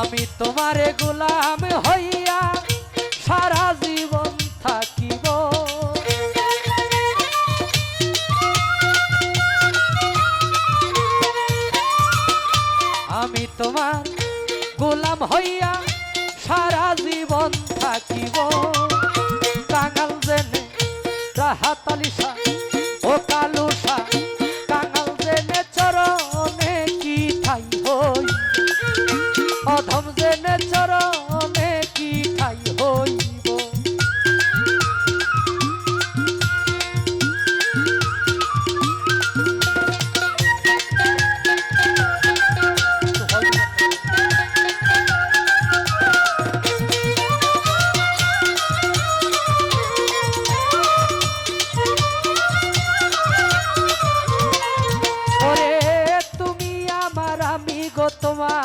আমি তোমারে গোলাম হইয়া সারা জীবন থাকিব। আমি তোমার গোলাম হইয়া সারা জীবন থাকিব। কাঙাল জেনে রাহাতালিশা ও তোমার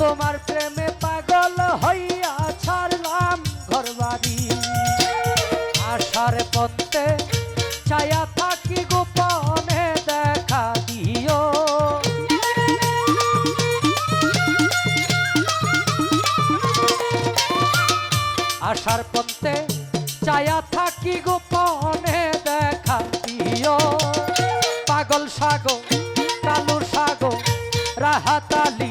তোমার প্রেমে পাগল হইয়া ছাড়লাম ঘর বাড়ি আশার পথে ছায়া থাকি গোপনে দেখা দিও। আশার পথে ছায়া থাকি গোপনে দেখা দিও। পাগল সাগো কালুর সাগো রাহাতালি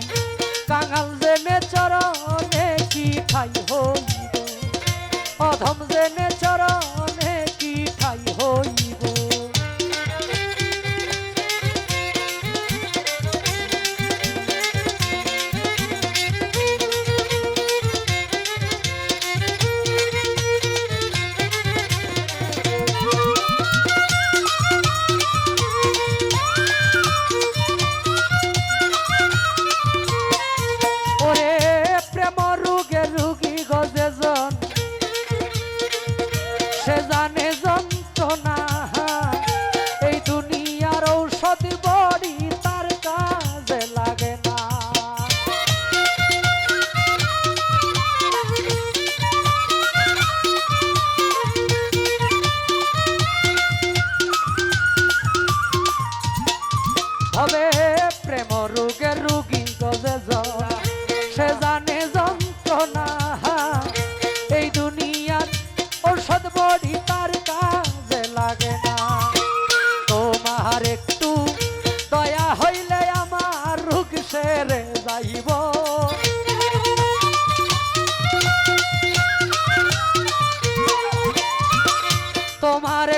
দুনিয়ার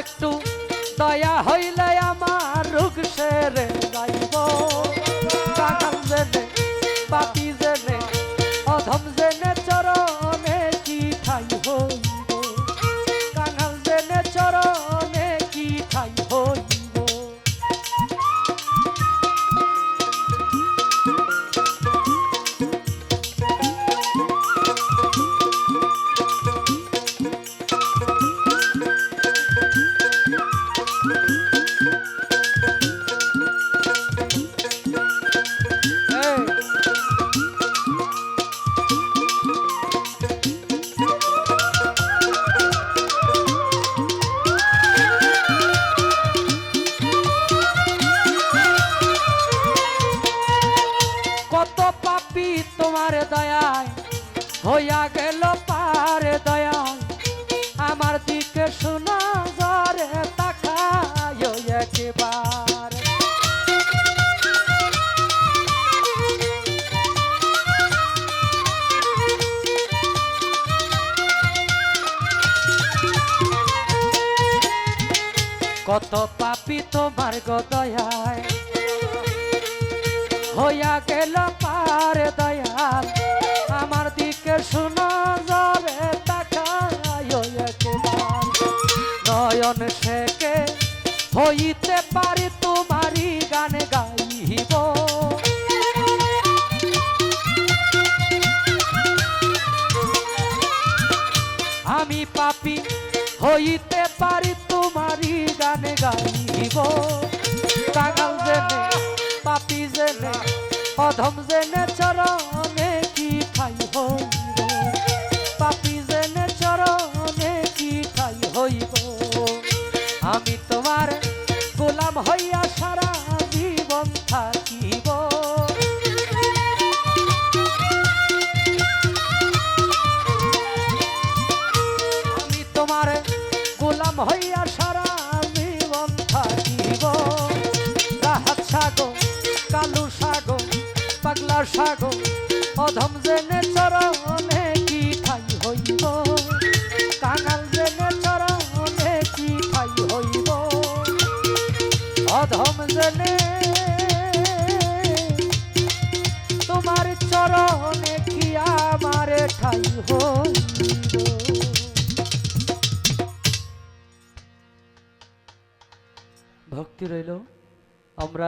একটু দয়া হইলে আমার রোগ সেরে। পাপি তোমার দয়ায়, হইয়া গেল পার দয়াল আমার দিকে শোনা জরে তাকায় একবার। কত পাপি তোমার গদয়ায় হইয়া গেল পার দয়াল। আমার দিকে শোনা যাবে নয়ন সেকে হইতে পারি তোমারই গান গাইব। আমি পাপি হইতে পারি তোমারই গান গাইব। কাগাল পাপি জেনে, অধম জেনে চরণে কি ঠাই হইব? পাপি জেনে চরণে কি ঠাই হইব? আমি তোমার গোলাম হইয়া সারা জীবন থাকিব। আমি তোমার গোলাম হইয়া সারা পাগলা অধম জেনে চরণে কি ঠাই হইব? কাঙাল জেনে চরণে কি ঠাই হইব? অধম জেনে তোমার চরণে কি আমার ঠাই হইব? ভক্তি রইল, আমরা